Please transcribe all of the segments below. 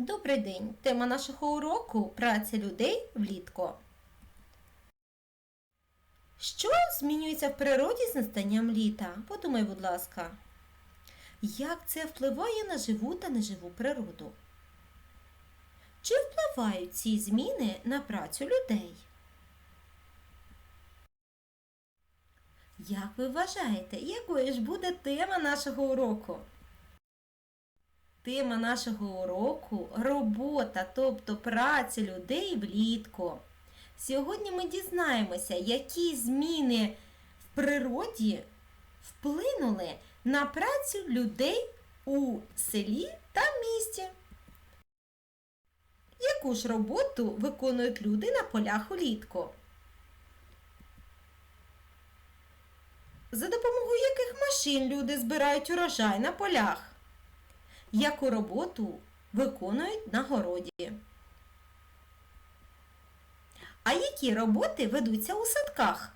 Добрий день! Тема нашого уроку праця людей влітку. Що змінюється в природі з настанням літа? Подумай, будь ласка. Як це впливає на живу та неживу природу? Чи впливають ці зміни на працю людей? Як ви вважаєте, якою ж буде тема нашого уроку? Тема нашого уроку робота, тобто праця людей влітку. Сьогодні ми дізнаємося, які зміни в природі вплинули на працю людей у селі та місті. Яку ж роботу виконують люди на полях улітку? За допомогою яких машин люди збирають урожай на полях? Яку роботу виконують на городі? А які роботи ведуться у садках?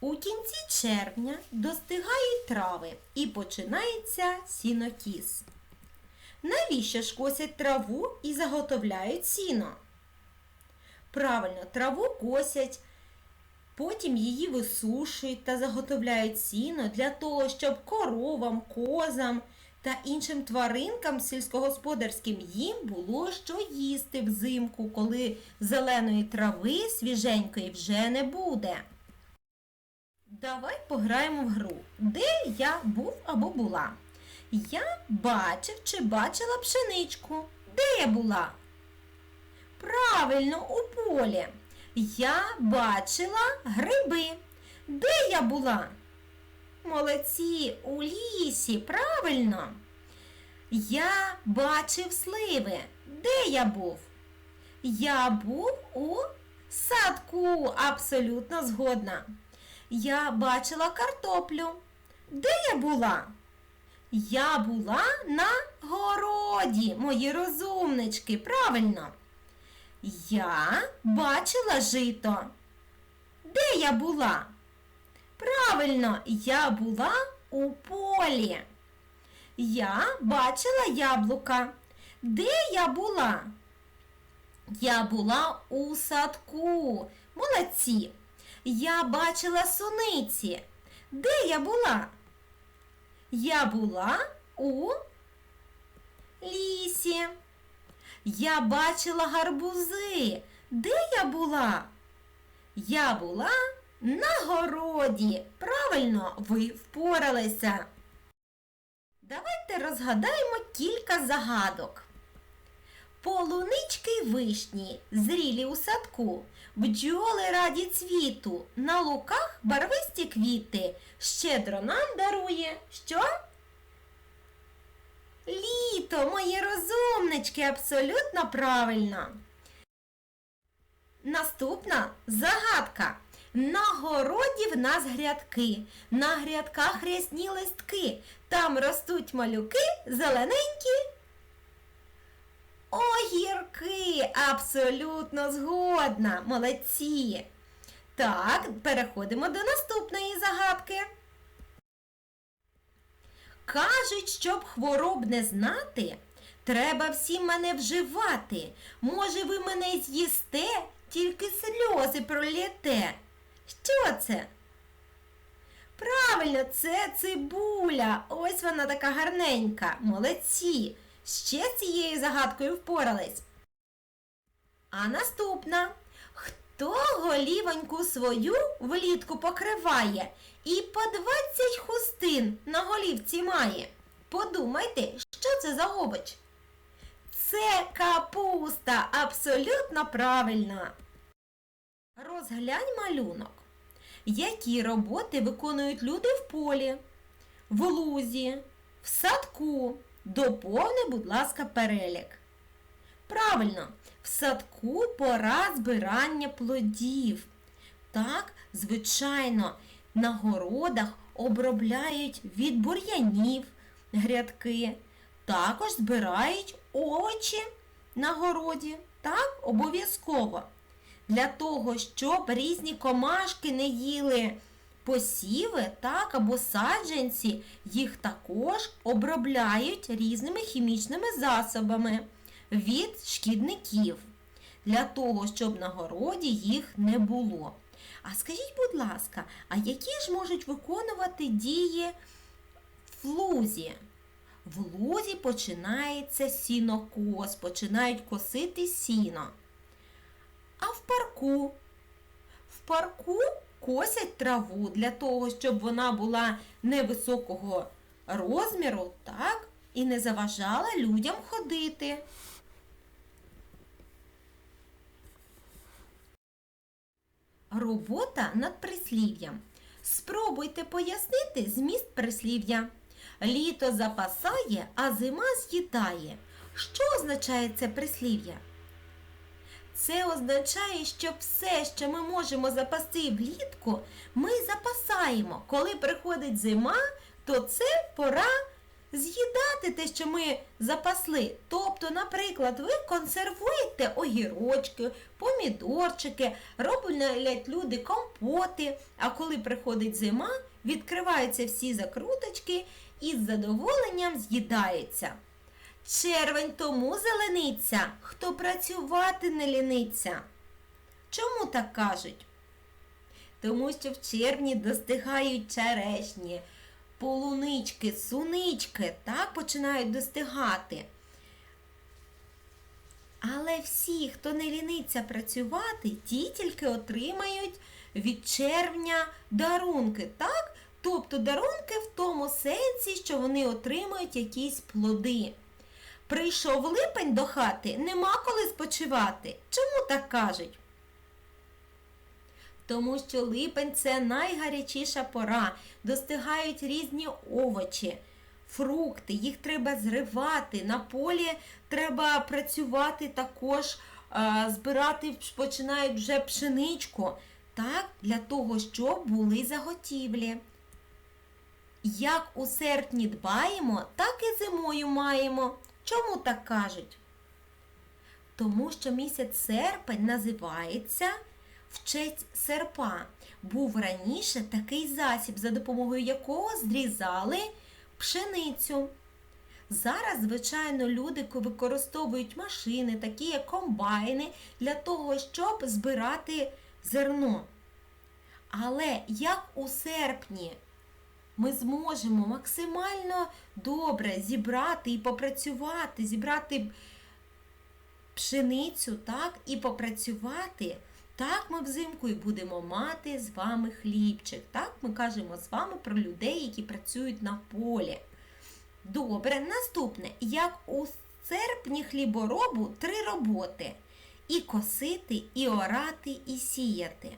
У кінці червня достигають трави і починається сінокіс. Навіщо ж косять траву і заготовляють сіно? Правильно, траву косять, потім її висушують та заготовляють сіно для того, щоб коровам, козам та іншим тваринкам сільськогосподарським їм було що їсти взимку, коли зеленої трави свіженької вже не буде. Давай пограємо в гру, де я був або була. Я бачив чи бачила пшеничку. Де я була? Правильно, у полі. Я бачила гриби. Де я була? Молодці, у лісі, правильно. Я бачив сливи. Де я був? Я був у садку, абсолютно згодна. Я бачила картоплю. Де я була? Я була на городі, мої розумнички, правильно. Я бачила жито. Де я була? Правильно, я була у полі. Я бачила яблука. Де я була? Я була у садку. Молодці. Я бачила суниці. Де я була? Я була у лісі. Я бачила гарбузи. Де я була? Я була на городі. Правильно, ви впоралися. Давайте розгадаємо кілька загадок. Полунички й вишні, зрілі у садку, бджоли раді цвіту, на луках барвисті квіти, щедро нам дарує що? Літо, мої розумнички, абсолютно правильно. Наступна загадка. На городі в нас грядки, на грядках рясні листки, там ростуть малюки зелененькі. Огірки, абсолютно згодна, молодці. Так, переходимо до наступної загадки. Кажуть, щоб хвороб не знати, треба всім мене вживати. Може, ви мене з'їсте, тільки сльози пролєте. Що це? Правильно, це цибуля. Ось вона така гарненька. Молодці. Ще з цією загадкою впорались. А наступна. Хто голівоньку свою влітку покриває і по 20 хустин на голівці має? Подумайте, що це за овоч? Це капуста, абсолютно правильно. Розглянь малюнок. Які роботи виконують люди в полі, в лузі, в садку? Доповни, будь ласка, перелік. Правильно, в садку пора збирання плодів. Так, звичайно, на городах обробляють від бур'янів грядки. Також збирають овочі на городі. Так, обов'язково. Для того, щоб різні комашки не їли посіви, так, або саджанці, їх також обробляють різними хімічними засобами від шкідників для того, щоб на городі їх не було. А скажіть, будь ласка, а які ж можуть виконувати дії в лузі? В лузі починається сінокос, починають косити сіно. А в парку? В парку косять траву для того, щоб вона була невисокого розміру, так, і не заважала людям ходити. Робота над прислів'ям. Спробуйте пояснити зміст прислів'я. Літо запасає, а зима з'їдає. Що означає це прислів'я? Це означає, що все, що ми можемо запасти влітку, ми запасаємо. Коли приходить зима, то це пора з'їдати те, що ми запасли. Тобто, наприклад, ви консервуєте огірочки, помідорчики, роблять люди компоти. А коли приходить зима, відкриваються всі закруточки і з задоволенням з'їдаються. Червень тому зелениться, хто працювати не ліниться. Чому так кажуть? Тому що в червні достигають черешні, полунички, сунички, так починають достигати. Але всі, хто не ліниться працювати, ті тільки отримають від червня дарунки, так? Тобто дарунки в тому сенсі, що вони отримують якісь плоди. Прийшов липень до хати, нема коли спочивати. Чому так кажуть? Тому що липень це найгарячіша пора, достигають різні овочі, фрукти, їх треба зривати. На полі треба працювати також, збирати починають вже пшеничку, так, для того, щоб були заготівлі. Як у серпні дбаємо, так і зимою маємо. Чому так кажуть? Тому що місяць серпень називається в честь серпа. Був раніше такий засіб, за допомогою якого зрізали пшеницю. Зараз, звичайно, люди використовують машини, такі як комбайни, для того, щоб збирати зерно. Але як у серпні ми зможемо максимально добре зібрати і попрацювати, зібрати пшеницю, так, і попрацювати, так ми взимку і будемо мати з вами хлібчик. Так, ми кажемо з вами про людей, які працюють на полі. Добре, наступне, як у серпні хліборобу три роботи. І косити, і орати, і сіяти.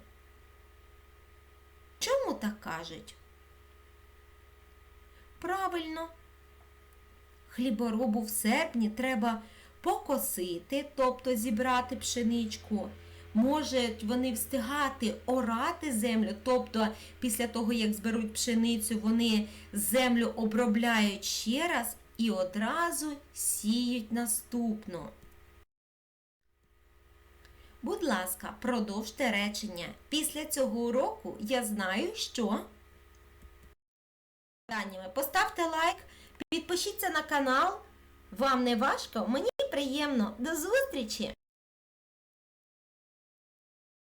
Чому так кажуть? Правильно. Хліборобу в серпні треба покосити, тобто зібрати пшеничку. Можуть вони встигати орати землю, тобто після того, як зберуть пшеницю, вони землю обробляють ще раз і одразу сіють наступну. Будь ласка, продовжте речення. Після цього уроку я знаю, що. Поставте лайк, підпишіться на канал. Вам не важко, мені приємно. До зустрічі!